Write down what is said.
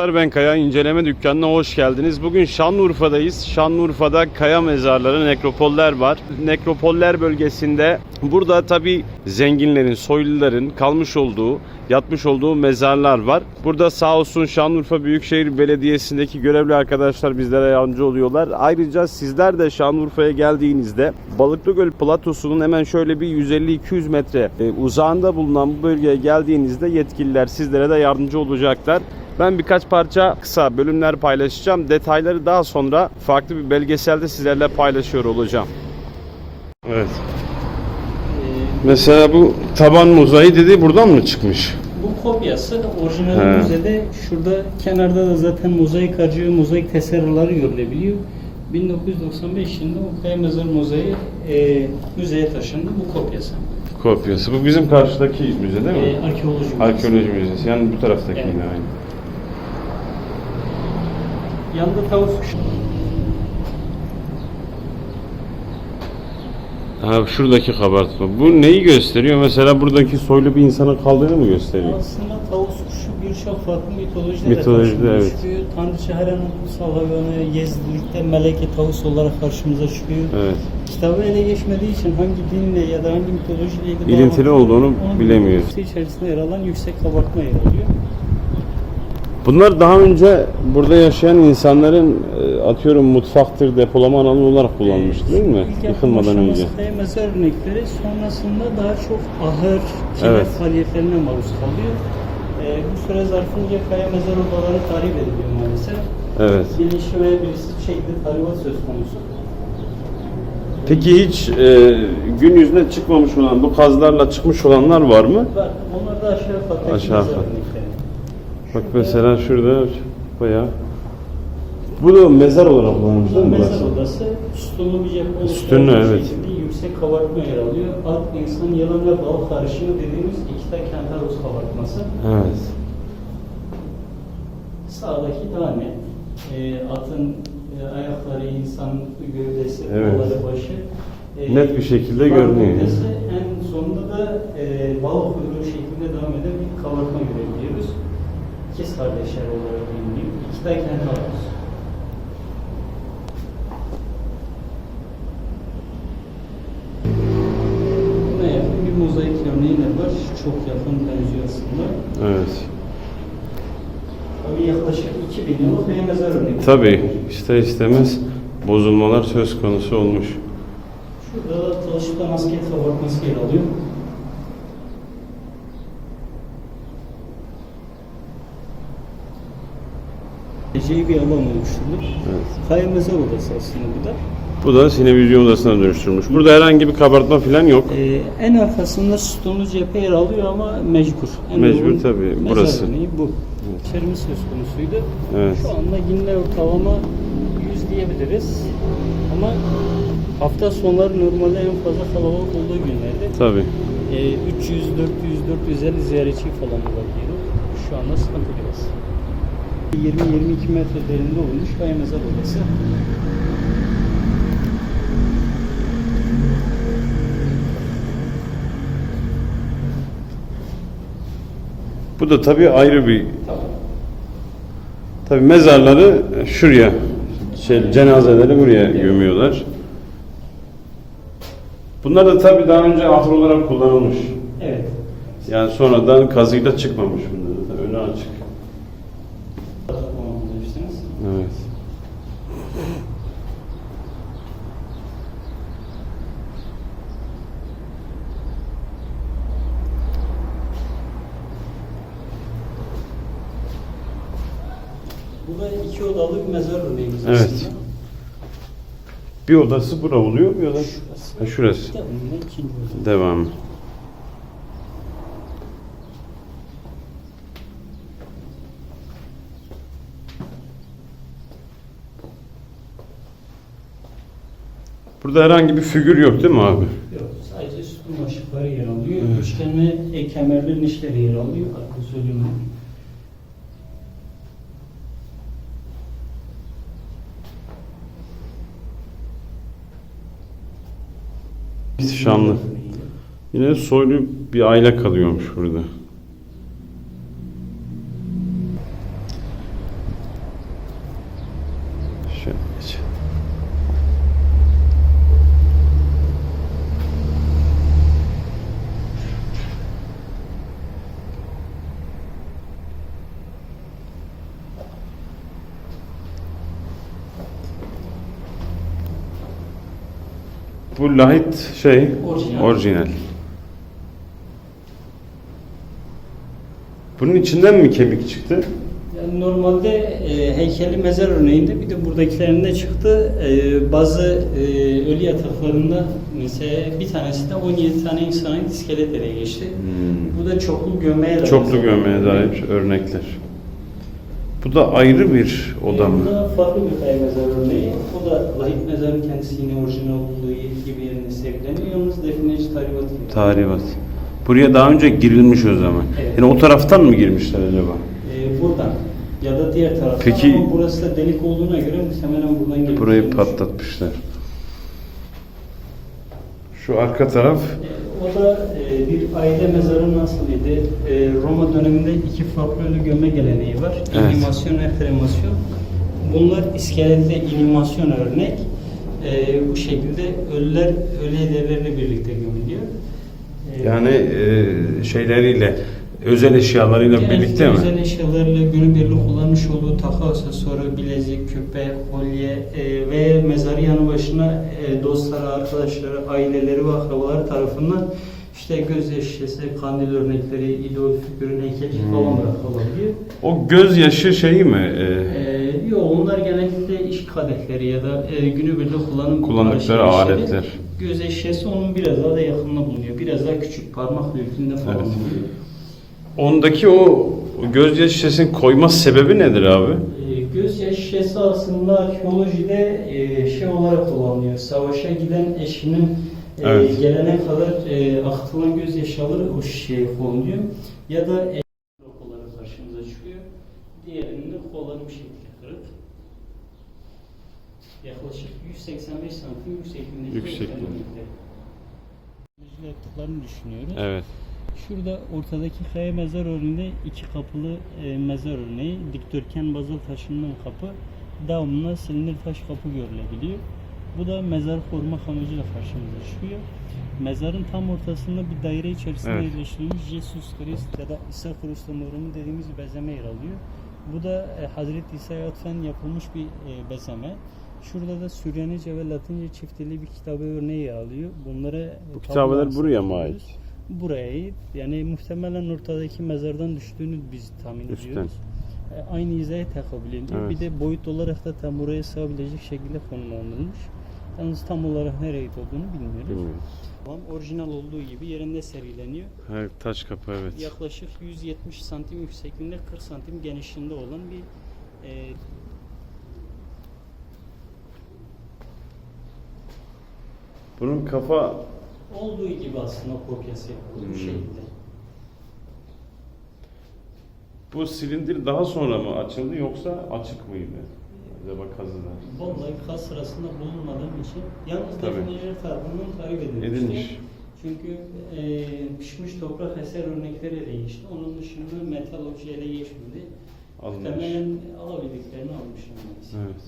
Dostlar ben Kaya İnceleme Dükkanı'na hoş geldiniz. Bugün Şanlıurfa'dayız. Şanlıurfa'da kaya mezarları, nekropoller var. Nekropoller bölgesinde burada tabi zenginlerin, soyluların kalmış olduğu, yatmış olduğu mezarlar var. Burada sağ olsun Şanlıurfa Büyükşehir Belediyesi'ndeki görevli arkadaşlar bizlere yardımcı oluyorlar. Ayrıca sizler de Şanlıurfa'ya geldiğinizde Balıklıgöl platosunun hemen şöyle bir 150-200 metre e, uzağında bulunan bu bölgeye geldiğinizde yetkililer sizlere de yardımcı olacaklar. Ben birkaç parça kısa bölümler paylaşacağım. Detayları daha sonra farklı bir belgeselde sizlerle paylaşıyor olacağım. Evet. Mesela bu taban mozaiği dedi buradan mı çıkmış? Bu kopyası orijinal He. müzede şurada kenarda da zaten mozaik harcı, mozaik tasarruları görülebiliyor. 1995 yılında o kaya mezar mozaiği e, müzeye taşındı bu kopyası. Kopyası. Bu bizim karşıdaki müze değil mi? E, arkeoloji müzesi. Arkeoloji müzesi. Yani bu taraftaki Evet. yine aynı. Yanında tavus. Ha şuradaki kabartma. Bu neyi gösteriyor? Mesela buradaki soylu bir insanın kaldığını mı gösteriyor? Aslında tavus kuşu birçok farklı mitolojide Mitolojide, karşımıza evet. çıkıyor. Tanrıça Heren'in kutsal hayvanı Yezdilik'te meleke tavus olarak karşımıza çıkıyor. Evet. Kitabı ele geçmediği için hangi dinle ya da hangi mitolojiyle ilgili İlintili olduğunu bilemiyoruz. İçerisinde yer alan yüksek kabartma yer alıyor. Bunlar daha önce burada yaşayan insanların e, atıyorum mutfaktır, depolama alanı olarak kullanmıştı değil mi? İlk Yıkılmadan önce. Mezar örnekleri sonrasında daha çok ahır, kilit Evet. faaliyetlerine maruz kalıyor. Ee, bu süre zarfınca kaya mezar odaları tahrip ediliyor maalesef. Evet. Bilinçli veya birisi bir şekilde tahribat söz konusu. Peki hiç e, gün yüzüne çıkmamış olan, bu kazlarla çıkmış olanlar var mı? Var. Onlar da aşağı kattaki Aşağı mezar kat. örnekleri. Bak mesela şurada bayağı. Bu da mezar olarak kullanılmış değil mi Mezar odası sütunlu bir cephe Sütunlu, evet. şekilde yüksek kabartma yer alıyor. Alt insan yalan ve bal karışımı dediğimiz iki tane kentaros kabartması. Evet. Sağdaki net. Ee, atın e, ayakları, insan gövdesi, Evet. kolları, başı. Ee, Net bir şekilde görünüyor. gövdesi, En sonunda da e, bal kuyruğu şeklinde devam eden bir kabartma görebiliyoruz. İkiz kardeşler olarak biliniyor. İki de kentaros. Buna yakın bir mozaik örneği de var. Çok yakın benziyor aslında. Evet. Tabii yaklaşık 2000 yıllık bir mezar örneği. Tabii ister istemez bozulmalar söz konusu olmuş. Şurada da Talışık'ta masket kabartması yer alıyor. Eceği bir alan oluşturduk. Evet. Mezar odası aslında bu da. Bu da sinevizyon odasına dönüştürmüş. Burada herhangi bir kabartma falan yok. Ee, en arkasında sütunlu cephe yer alıyor ama mecbur. En Mecbur tabii, burası. bu. İçerimiz söz konusuydu. Evet. Şu anda yine ortalama 100 diyebiliriz. Ama hafta sonları normalde en fazla kalabalık olduğu günlerde Tabii. e, 300, 400, 450 ziyaretçi falan olabiliyor. Şu anda sıkıntı biraz. 20-22 metre derinde olmuş Kaya Mezar Odası. Bu da tabii ayrı bir tabii mezarları şuraya şey cenazeleri buraya gömüyorlar. Bunlar da tabii daha önce ahır olarak kullanılmış. Evet. Yani sonradan kazıyla çıkmamış bunlar da önü açık. Kullanabilirsiniz. Evet. Bu da iki odalı bir mezar örneğimiz Evet. aslında. Bir odası bura oluyor, bir odası Şurası. ha, şurası. Devamında ikinci. Devam. Burada herhangi bir figür yok değil mi abi? Yok, sadece sütun başlıkları yer alıyor. Üçgen ve e, kemerli nişleri yer alıyor. Arka Biz Yine soylu bir aile kalıyormuş burada. Şöyle geçelim. Bu lahit şey Orijinal. orijinal. Bunun içinden mi kemik çıktı? Yani normalde e, heykeli mezar örneğinde bir de buradakilerinde çıktı. E, bazı e, ölü yataklarında mesela bir tanesi de 17 tane insana ait iskelet ele geçti. Hmm. Bu da çoklu gömmeye dair. Çoklu gömmeye dair örnekler. Bu da ayrı bir oda Bu mı? da farklı bir kaya mezar örneği. O da lahit mezarın kendisi yine orijinal olduğu gibi yerinde sergileniyor. Yalnız defineci tarifatı. gibi. Tahribat. Buraya daha önce girilmiş o zaman. Evet. Yani o taraftan mı girmişler acaba? E, buradan ya da diğer taraftan Peki- ama burası da delik olduğuna göre muhtemelen buradan gelip Burayı gelmiş. patlatmışlar. Şu arka taraf E, O da e, bir aile mezarı nasıl idi? E, Roma döneminde iki farklı ölü gömme geleneği var. Evet. İnimasyon ve kremasyon. Bunlar iskelette inimasyon örnek. E, bu şekilde ölüler ölü hediyelerle birlikte gömülüyor. E, yani e, şeyleriyle özel eşyalarıyla genellikle birlikte mi? Özel eşyalarla günübirlik kullanmış olduğu takı aksesuarı, bilezik, küpe, kolye e, ve mezarı yanı başına e, dostları, arkadaşları, aileleri ve akrabaları tarafından işte göz şişesi, kandil örnekleri, idol figürün heykeli Hmm. falan bırakılabiliyor. O gözyaşı şeyi mi? E, E, yok onlar genellikle iş kadehleri ya da e, günübirlik kullanım Kullandıkları aletler. Göz eşyası onun biraz daha da yakınında bulunuyor. Biraz daha küçük parmak büyüklüğünde falan Evet. bulunuyor. Ondaki o gözyaşı şişesini koyma sebebi nedir abi? E, Gözyaşı şişesi aslında arkeolojide e, şey olarak kullanılıyor. Savaşa giden eşinin e, Evet. gelene kadar e, akıtılan gözyaşları o şişeye konuluyor. Ya da kolları karşımıza çıkıyor. Diğerinde kolları bir şekilde kırık. Yaklaşık 185 santim Yüksekliğinde. özellikle. yaptıklarını düşünüyoruz. Evet. Şurada ortadaki kaya mezar örneğinde iki kapılı e, mezar örneği. Dikdörtgen bazal taşından kapı. Devamında silindir taş kapı görülebiliyor. Bu da mezar korumak amacıyla karşımıza çıkıyor. Mezarın tam ortasında bir daire içerisinde Evet. yerleştirilmiş Jesus Christ ya da İsa Hristomorum dediğimiz bir bezeme yer alıyor. Bu da e, Hazreti İsa'ya atfen yapılmış bir e, bezeme. Şurada da Süryanice ve Latince çiftli bir kitabe örneği yer alıyor. Bunları Bu kitabeler buraya mı ait? Buraya. Yani muhtemelen ortadaki mezardan düştüğünü biz tahmin Üstten. ediyoruz. E, Aynı hizaya tekabül ediyor. Evet. Bir de boyut olarak da tam buraya sığabilecek şekilde konumlandırılmış. Yalnız tam olarak nereye ait olduğunu bilmiyoruz. Bilmiyorum. Tamam, orijinal olduğu gibi yerinde sergileniyor. Ha, taş kapı evet. Yaklaşık 170 santim yüksekliğinde 40 santim genişliğinde olan bir e, Bunun kafa olduğu gibi aslında kopyası yapıldı Hmm. bu şekilde. bu silindir daha sonra mı açıldı yoksa açık mıydı? Acaba kazıda. Vallahi kas sırasında bulunmadığım için yalnız Tabii. defineciler tarafından tarif edilmişti. Edilmiş. Çünkü e, pişmiş toprak eser örnekleri ele geçti. Onun dışında metal obje ele geçmedi. Alınmış. Muhtemelen alabildiklerini almışlar. Evet.